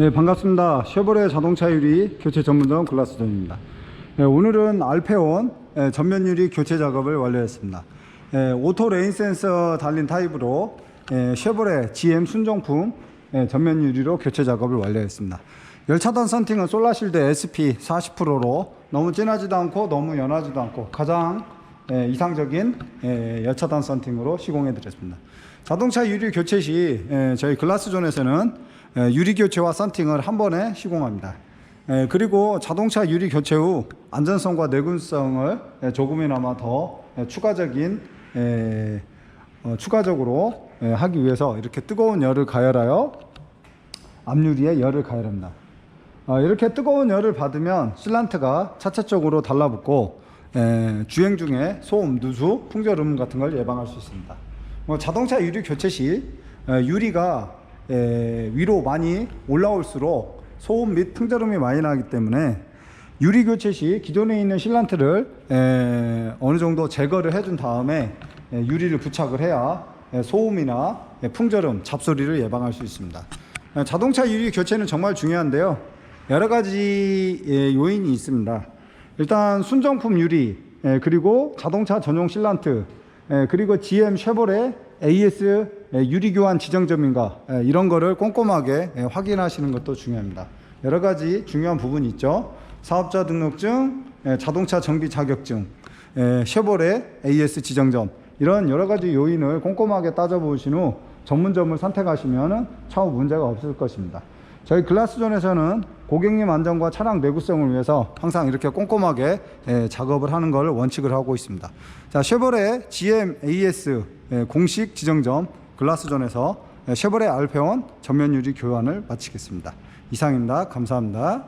네, 반갑습니다. 쉐보레 자동차 유리 교체 전문점 글라스존입니다. 네, 오늘은 알페온 예, 전면 유리 교체 작업을 완료했습니다. 예, 오토 레인 센서 달린 타입으로 예, 쉐보레 GM 순정품 예, 전면 유리로 교체 작업을 완료했습니다. 열차단 선팅은 솔라실드 SP 40%로 너무 진하지도 않고 너무 연하지도 않고 가장 예, 이상적인 예, 열차단 선팅으로 시공해 드렸습니다. 자동차 유리 교체 시 예, 저희 글라스존에서는 예, 유리 교체와 선팅을 한 번에 시공합니다. 예, 그리고 자동차 유리 교체 후 안전성과 내군성을 예, 조금이나마 더 예, 추가적인 예, 어, 추가적으로 예, 하기 위해서 이렇게 뜨거운 열을 가열하여 앞유리에 열을 가열합니다. 어, 이렇게 뜨거운 열을 받으면 실란트가 차체적으로 달라붙고 에, 주행 중에 소음, 누수, 풍절음 같은 걸 예방할 수 있습니다. 뭐 자동차 유리 교체 시 에, 유리가 에, 위로 많이 올라올수록 소음 및 풍절음이 많이 나기 때문에 유리 교체 시 기존에 있는 실란트를 에, 어느 정도 제거를 해준 다음에 에, 유리를 부착을 해야 에, 소음이나 에, 풍절음, 잡소리를 예방할 수 있습니다. 에, 자동차 유리 교체는 정말 중요한데요. 여러 가지 예, 요인이 있습니다. 일단 순정품 유리, 예, 그리고 자동차 전용 실란트, 예, 그리고 GM 쉐보레 AS 예, 유리 교환 지정점인가 예, 이런 거를 꼼꼼하게 예, 확인하시는 것도 중요합니다. 여러 가지 중요한 부분이 있죠. 사업자 등록증, 예, 자동차 정비 자격증, 예, 쉐보레 AS 지정점 이런 여러 가지 요인을 꼼꼼하게 따져보신 후 전문점을 선택하시면 차후 문제가 없을 것입니다. 저희 글라스존에서는 고객님 안전과 차량 내구성을 위해서 항상 이렇게 꼼꼼하게 예, 작업을 하는 걸 원칙을 하고 있습니다. 자, 쉐보레 GM AS 예, 공식 지정점 글라스존에서 예, 쉐보레 알페온 전면 유리 교환을 마치겠습니다. 이상입니다. 감사합니다.